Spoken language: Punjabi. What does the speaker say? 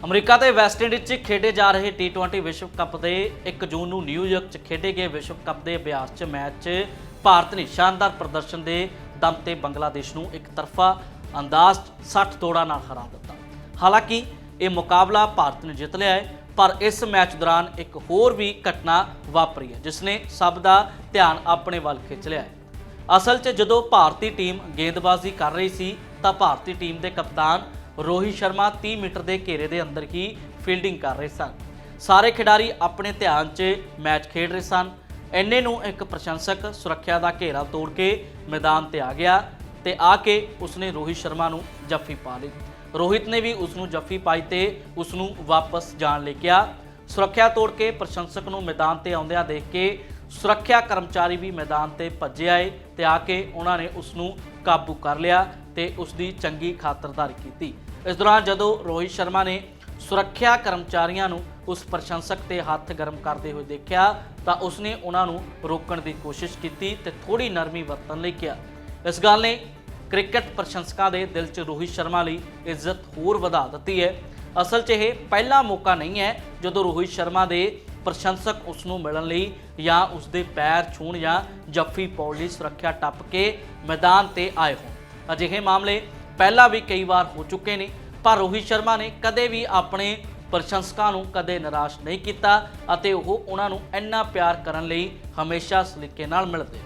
ਅਮਰੀਕਾ ਤੇ ਵੈਸਟਇੰਡੀਜ਼ 'ਚ ਖੇਡੇ ਜਾ ਰਹੇ T20 ਵਿਸ਼ਵ ਕੱਪ ਦੇ 1 ਜੂਨ ਨੂੰ ਨਿਊਯਾਰਕ 'ਚ ਖੇਡੇ ਗਏ ਵਿਸ਼ਵ ਕੱਪ ਦੇ ਅਭਿਆਸ 'ਚ ਮੈਚ 'ਚ ਭਾਰਤ ਨੇ ਸ਼ਾਨਦਾਰ ਪ੍ਰਦਰਸ਼ਨ ਦੇ ਦਮ ਤੇ ਬੰਗਲਾਦੇਸ਼ ਨੂੰ ਇੱਕ ਤਰਫਾ ਅੰਦਾਜ਼ 'ਚ 60 ਤੋੜਾਂ ਨਾਲ ਹਰਾ ਦਿੱਤਾ। ਹਾਲਾਂਕਿ ਇਹ ਮੁਕਾਬਲਾ ਭਾਰਤ ਨੇ ਜਿੱਤ ਲਿਆ ਹੈ, ਪਰ ਇਸ ਮੈਚ ਦੌਰਾਨ ਇੱਕ ਹੋਰ ਵੀ ਘਟਨਾ ਵਾਪਰੀ ਹੈ, ਜਿਸ ਨੇ ਸਭ ਦਾ ਧਿਆਨ ਆਪਣੇ ਵੱਲ ਖਿੱਚ ਲਿਆ ਹੈ। ਅਸਲ 'ਚ ਜਦੋਂ ਭਾਰਤੀ ਟੀਮ ਗੇਂਦਬਾਜ਼ੀ ਕਰ ਰਹੀ ਸੀ, ਤਾਂ ਭਾਰਤੀ ਟੀਮ ਦੇ ਕਪਤਾਨ ਰੋਹਿਤ ਸ਼ਰਮਾ 30 ਮੀਟਰ ਦੇ ਘੇਰੇ ਦੇ ਅੰਦਰ ਹੀ ਫੀਲਡਿੰਗ ਕਰ ਰਹੇ ਸਨ। ਸਾਰੇ ਖਿਡਾਰੀ ਆਪਣੇ ਧਿਆਨ 'ਚ ਮੈਚ ਖੇਡ ਰਹੇ ਸਨ। ਐਨੇ ਨੂੰ ਇੱਕ ਪ੍ਰਸ਼ੰਸਕ ਸੁਰੱਖਿਆ ਦਾ ਘੇਰਾ ਤੋੜ ਕੇ ਮੈਦਾਨ ਤੇ ਆ ਗਿਆ ਤੇ ਆ ਕੇ ਉਸਨੇ ਰੋਹਿਤ ਸ਼ਰਮਾ ਨੂੰ ਜੱਫੀ ਪਾ ਲਈ। ਰੋਹਿਤ ਨੇ ਵੀ ਉਸ ਨੂੰ ਜੱਫੀ ਪਾਈ ਤੇ ਉਸ ਨੂੰ ਵਾਪਸ ਜਾਣ ਲਈ ਕਿਹਾ। ਸੁਰੱਖਿਆ ਤੋੜ ਕੇ ਪ੍ਰਸ਼ੰਸਕ ਨੂੰ ਮੈਦਾਨ ਤੇ ਆਉਂਦਿਆਂ ਦੇਖ ਕੇ ਸੁਰੱਖਿਆ ਕਰਮਚਾਰੀ ਵੀ ਮੈਦਾਨ ਤੇ ਭੱਜੇ ਆਏ ਤੇ ਆ ਕੇ ਉਹਨਾਂ ਨੇ ਉਸ ਨੂੰ ਕਾਬੂ ਕਰ ਲਿਆ ਤੇ ਉਸ ਦੀ ਚੰਗੀ ਖਾਤਰਦਾਰੀ ਕੀਤੀ। ਇਸ ਦੌਰਾਨ ਜਦੋਂ ਰੋਹਿਤ ਸ਼ਰਮਾ ਨੇ ਸੁਰੱਖਿਆ ਕਰਮਚਾਰੀਆਂ ਨੂੰ ਉਸ ਪ੍ਰਸ਼ੰਸਕ ਤੇ ਹੱਥ ਗਰਮ ਕਰਦੇ ਹੋਏ ਦੇਖਿਆ ਤਾਂ ਉਸਨੇ ਉਹਨਾਂ ਨੂੰ ਰੋਕਣ ਦੀ ਕੋਸ਼ਿਸ਼ ਕੀਤੀ ਤੇ ਥੋੜੀ ਨਰਮੀ ਵਰਤਣ ਲਈ ਕਿਹਾ। ਇਸ ਗੱਲ ਨੇ ਕ੍ਰਿਕਟ ਪ੍ਰਸ਼ੰਸਕਾਂ ਦੇ ਦਿਲ 'ਚ ਰੋਹਿਤ ਸ਼ਰਮਾ ਲਈ ਇੱਜ਼ਤ ਹੋਰ ਵਧਾ ਦਿੱਤੀ ਹੈ। ਅਸਲ 'ਚ ਇਹ ਪਹਿਲਾ ਮੌਕਾ ਨਹੀਂ ਹੈ ਜਦੋਂ ਰੋਹਿਤ ਸ਼ਰਮਾ ਦੇ ਪ੍ਰਸ਼ੰਸਕ ਉਸ ਨੂੰ ਮਿਲਣ ਲਈ ਜਾਂ ਉਸ ਦੇ ਪੈਰ ਛੂਹਣ ਜਾਂ ਜੱਫੀ ਪਾਉਣ ਲਈ ਸੁਰੱਖਿਆ ਟੱਪ ਕੇ ਮੈਦਾਨ ਤੇ ਆਏ ਹੋਣ। ਅਜਿਹੇ ਮਾਮਲੇ ਪਹਿਲਾਂ ਵੀ ਕਈ ਵਾਰ ਹੋ ਚੁੱਕੇ ਨੇ, ਪਰ ਰੋਹਿਤ ਸ਼ਰਮਾ ਨੇ ਕਦੇ ਵੀ ਆਪਣੇ ਪ੍ਰਸ਼ੰਸਕਾਂ ਨੂੰ ਕਦੇ ਨਿਰਾਸ਼ ਨਹੀਂ ਕੀਤਾ ਅਤੇ ਉਹ ਉਹਨਾਂ ਨੂੰ ਇੰਨਾ ਪਿਆਰ ਕਰਨ ਲਈ ਹਮੇਸ਼ਾ ਸਲੀਕੇ ਨਾਲ ਮਿਲਦੇ